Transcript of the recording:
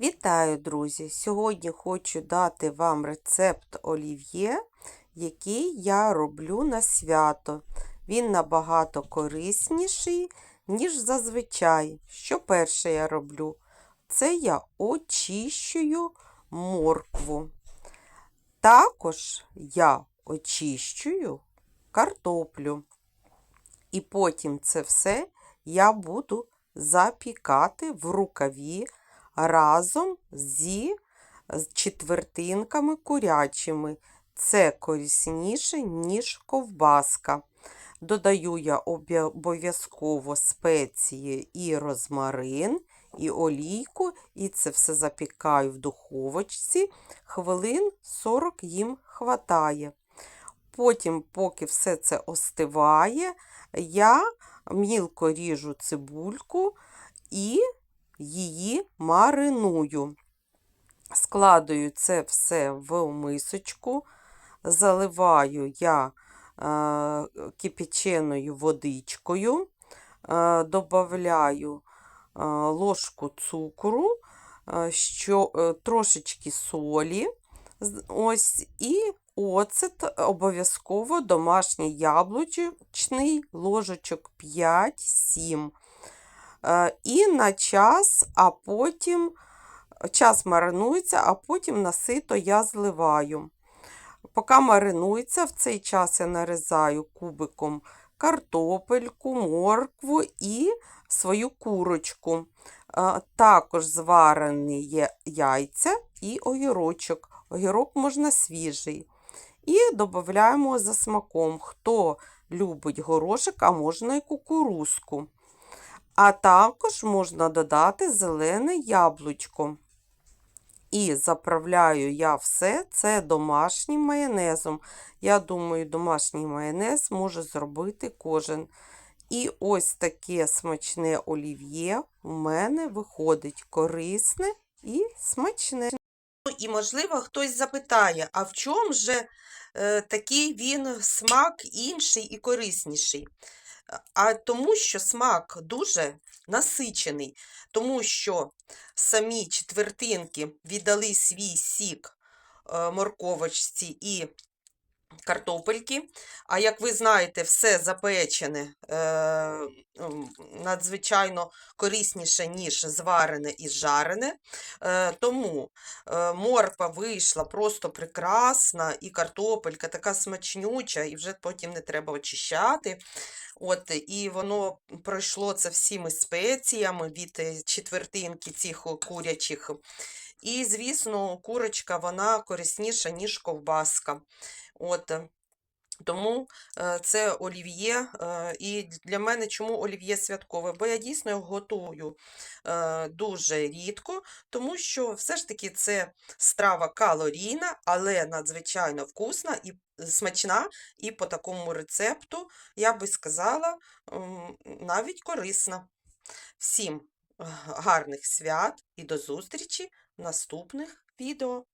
Вітаю, друзі! Сьогодні хочу дати вам рецепт олів'є, який я роблю на свято. Він набагато корисніший, ніж зазвичай. Що перше я роблю? Це я очищую моркву. Також я очищую картоплю. І потім це все я буду запікати в рукаві разом зі четвертинками курячими. Це корисніше, ніж ковбаска. Додаю я обов'язково спеції і розмарин, і олійку, і це все запікаю в духовочці. Хвилин 40 їм хватає. Потім, поки все це остиває, я мілко ріжу цибульку і її мариную. Складаю це все в мисочку, заливаю я е, кипяченою водичкою, е, додаю е, ложку цукру, е, що, е, трошечки солі. Ось, і оцет обов'язково домашній яблучний ложечок 5-7. Е, І на час, а потім час маринується, а потім на сито я зливаю. Поки маринується, в цей час я нарізаю кубиком картопельку, моркву і свою курочку. Е, Також зварені яйця і огірочок. Огірок можна свіжий. І додаємо за смаком, хто любить горошик, а можна і кукурузку. А також можна додати зелене яблучко. І заправляю я все це домашнім майонезом. Я думаю, домашній майонез може зробити кожен. І ось таке смачне олів'є у мене виходить корисне і смачне. Ну, І, можливо, хтось запитає, а в чому же е, такий він смак інший і корисніший? А тому, що смак дуже насичений, тому що самі четвертинки віддали свій сік е, морковочці і картопельки. А як ви знаєте, все запечене е, надзвичайно корисніше, ніж зварене і жарене. Е, тому е, морква вийшла просто прекрасна, і картопелька така смачнюча, і вже потім не треба очищати. От, І воно пройшло це всіми спеціями від е, четвертинки цих курячих. І, звісно, курочка вона корисніша, ніж ковбаска. От, тому е, це олів'є. е, І для мене чому олів'є святкове? Бо я дійсно його готую е, дуже рідко, тому що все ж таки це страва калорійна, але надзвичайно вкусна і смачна, і по такому рецепту, я би сказала, навіть корисна. Всім е, гарних свят і до зустрічі в наступних відео.